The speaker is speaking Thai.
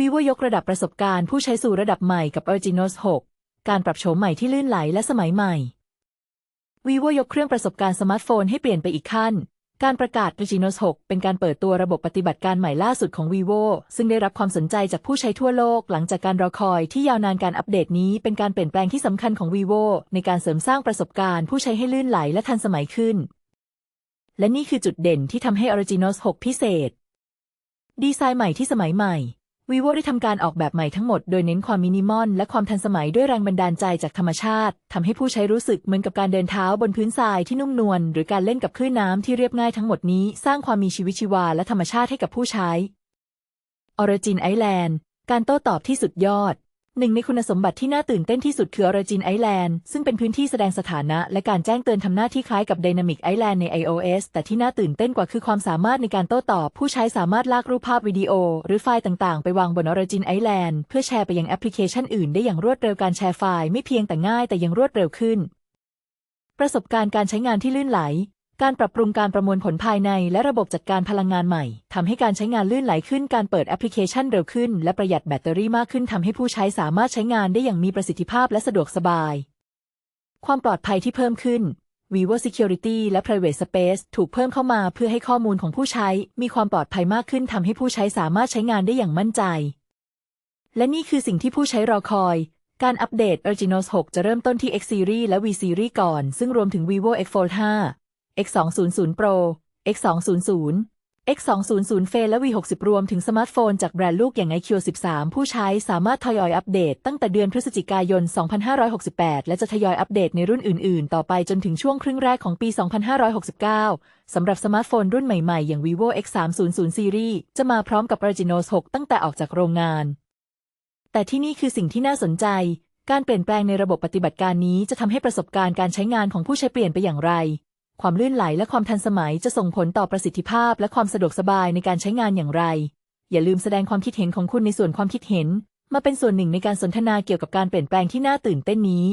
vivo ยกระดับประสบการณ์ผู้ใช้สู่ระดับใหม่กับ Originos 6 การปรับโฉมใหม่ที่ลื่นไหลและสมัยใหม่ vivo ยกเครื่องประสบการณ์สมาร์ทโฟนให้เปลี่ยนไปอีกขั้น การประกาศ Reginos 6 เป็นการเปิดตัวระบบปฏิบัติการใหม่ล่าสุดของ vivo ซึ่งได้รับความสนใจจากผู้ใช้ทั่วโลก หลังจากการรอคอยที่ยาวนานการอัปเดตนี้เป็นการเปลี่ยนแปลงที่สำคัญของ vivo ในการเสริมสร้างประสบการณ์ผู้ใช้ให้ลื่นไหลและทันสมัยขึ้น และนี่คือจุดเด่นที่ทำให้ Originos 6 พิเศษ ดีไซน์ใหม่ที่สมัยใหม่ วีโวได้ทำการออกแบบใหม่ทั้งหมดโดยเน้นความมินิมอลและความทันสมัยด้วยแรงบันดาลใจจากธรรมชาติทำให้ผู้ใช้รู้สึกเหมือนกับการเดินเท้าบนพื้นทรายที่นุ่มนวลหรือการเล่นกับคลื่นน้ำที่เรียบง่ายทั้งหมดนี้สร้างความมีชีวิตชีวาและธรรมชาติให้กับผู้ใช้ Origin Island การโต้ตอบที่สุดยอด หนึ่งในคุณสมบัติที่น่าตื่นเต้นที่สุดคือ Origin Island ซึ่งเป็นพื้นที่แสดงสถานะ และการแจ้งเตือนทำหน้าที่คล้ายกับ Dynamic Island ใน iOS แต่ที่น่าตื่นเต้นกว่าคือความสามารถในการโต้ตอบ ผู้ใช้สามารถลากรูปภาพวิดีโอ หรือไฟล์ต่างๆ ไปวางบน Origin Island เพื่อแชร์ไปยังแอปพลิเคชันอื่นได้อย่างรวดเร็วการแชร์ไฟล์ไม่เพียงแต่ง่ายแต่ยังรวดเร็วขึ้น ประสบการณ์การใช้งานที่ลื่นไหล การปรับปรุงการประมวลผลภายในและระบบจัดการพลังงานใหม่ทำให้การใช้งานลื่นไหลขึ้น การเปิดแอปพลิเคชันเร็วขึ้น และประหยัดแบตเตอรี่มากขึ้นทำให้ผู้ใช้สามารถใช้งานได้อย่างมีประสิทธิภาพและสะดวกสบาย ความปลอดภัยที่เพิ่มขึ้น vivo security และ private space ถูกเพิ่มเข้ามาเพื่อให้ข้อมูลของผู้ใช้ มีความปลอดภัยมากขึ้นทำให้ผู้ใช้สามารถใช้งานได้อย่างมั่นใจ และนี่คือสิ่งที่ผู้ใช้รอคอย การอัปเดต Originos 6 จะเริ่มต้นที่ X Series และ V Series ก่อน ซึ่งรวมถึง vivo X Fold 5 X200 Pro X200 X200 f e และ V60 รวมถึงสมาร์ทโฟนจากแบรนด์ลูกอย่าง iQ 13 ผู้ใช้สามารถทยอยอัปเดตตั้งแต่เดือนพฤศจิกายน 2568 และจะทยอยอัปเดตในรุ่นอื่น ๆ ต่อไปจนถึงช่วงครึ่งแรกของปี 2569 สำหรับสมาร์ทโฟนรุ่นใหม่ ๆ อย่าง vivo X300 Series จะมาพร้อมกับ Reginos 6ตั้งแต่ออกจากโรงงาน แต่ที่นี่คือสิ่งที่น่าสนใจ การเปลี่ยนแปลงในระบบปฏิบัติการนี้จะทำให้ประสบการณ์การใช้งานของผู้ใช้เปลี่ยนไปอย่างไร ความลื่นไหลและความทันสมัยจะส่งผลต่อประสิทธิภาพและความสะดวกสบายในการใช้งานอย่างไร อย่าลืมแสดงความคิดเห็นของคุณในส่วนความคิดเห็น มาเป็นส่วนหนึ่งในการสนทนาเกี่ยวกับการเปลี่ยนแปลงที่น่าตื่นเต้นนี้